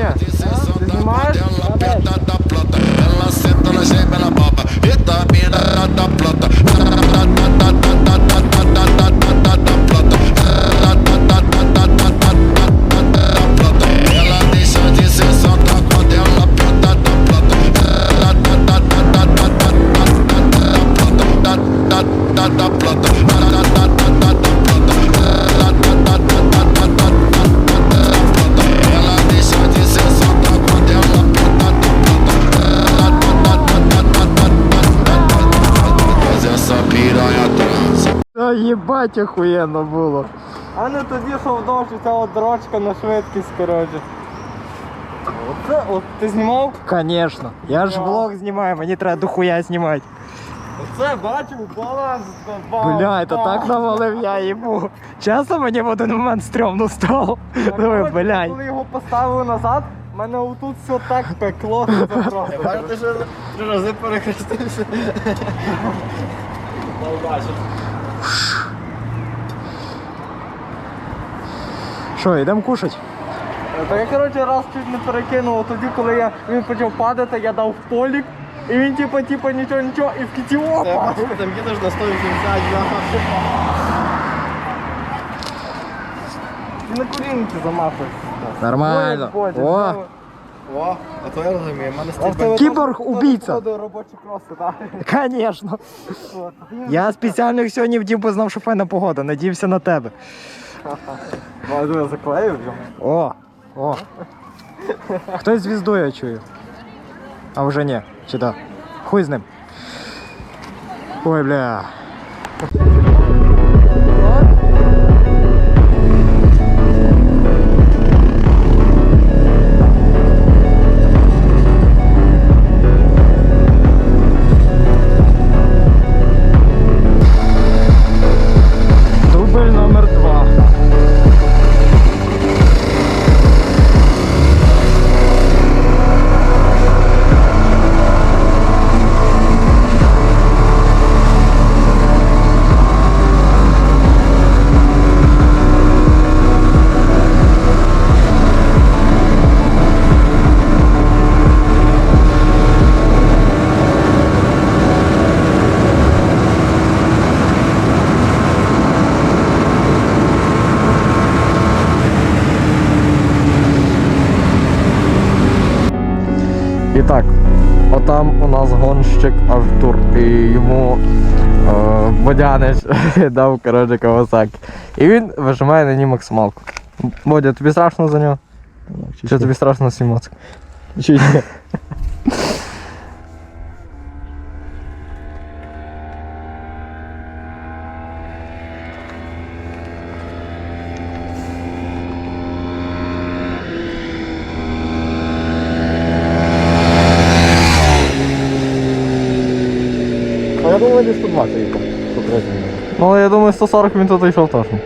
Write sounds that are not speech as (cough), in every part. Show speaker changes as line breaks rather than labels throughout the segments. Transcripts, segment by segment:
Катя, ты снимаешь? Ela senta na baba Vitamina, Єбать, охуєнно було.
А не тоді, що вдовж ця от дрочка на швидкість, коротше. Оце, от ти знімав?
Конечно. Я ж влог знімаю, мені треба дохуя знімати.
Оце бачив баланс.
Бля, це так навалив я йому. Чесно, мені в один момент стрьомно стало. Думаю, блядь.
Коли його поставив назад, в мене отут все так пекло, що це просто.
Бачу, ти три рази перехрестився.
Що, йдемо кушать?
Та я, коротше, раз чуть не перекинув, тоді, коли я, він почав падати, я дав в полік, і він типу, типу, нічого, нічого, і в кінці опа!
там їдеш на 180,
І на колінки замахуєшся.
Нормально.
Ой, Бодя,
О,
О, а то я розумію, в мене
а
стільки.
Кіборг убійця.
походу робочі кроси, так?
Конечно. Я спеціально їх сьогодні вдів, бо знав, що файна погода. Надіявся на тебе.
Я заклеїв.
О, о. Хтось звіздою я чую. А вже ні. Чи да? Хуй з ним. Ой, бля.
І так, отам у нас гонщик Артур, і йому е, Бодянич (laughs) дав коротше Кавасакі. І він вижимає на ній максималку. Бодя, тобі страшно за нього? Чи тобі страшно сімоцьк?
Чи (laughs)
думаю, десь 120 їхав.
Ну, але я думаю, 140 він тут йшов точно.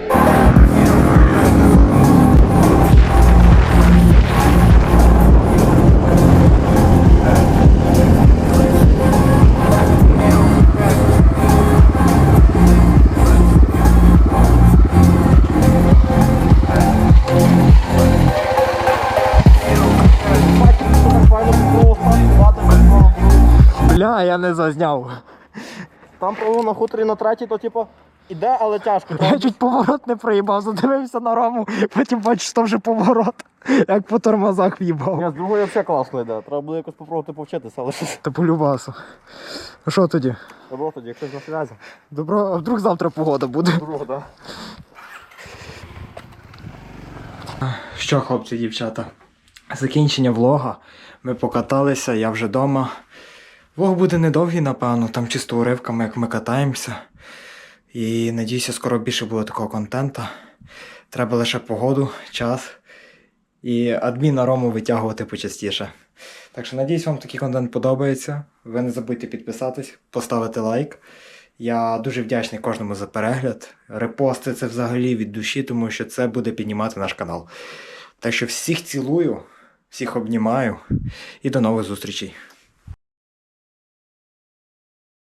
Бля, я не зазняв.
Там право на хуторі на третій, то типу іде, але тяжко. (laughs)
Я чуть поворот не проїбав, задивився на раму, потім бачиш, що вже поворот. Як по тормозах в'їбав.
Ні, з другої взагалі класно йде. Треба буде якось спробувати повчитися, але щось
Та полюбасу. Ну що тоді?
добро тоді, якщо на зв'язі.
Добро, а вдруг завтра погода буде.
Друга, так.
Що, хлопці, дівчата? Закінчення влога. Ми покаталися, я вже вдома. Влог буде недовгий, напевно, там чисто уривками, як ми катаємося. І надіюся, скоро більше буде такого контента. Треба лише погоду, час і адміна Рому витягувати почастіше. Так що надіюсь, вам такий контент подобається. Ви не забудьте підписатись, поставити лайк. Я дуже вдячний кожному за перегляд. Репости це взагалі від душі, тому що це буде піднімати наш канал. Так що всіх цілую, всіх обнімаю і до нових зустрічей.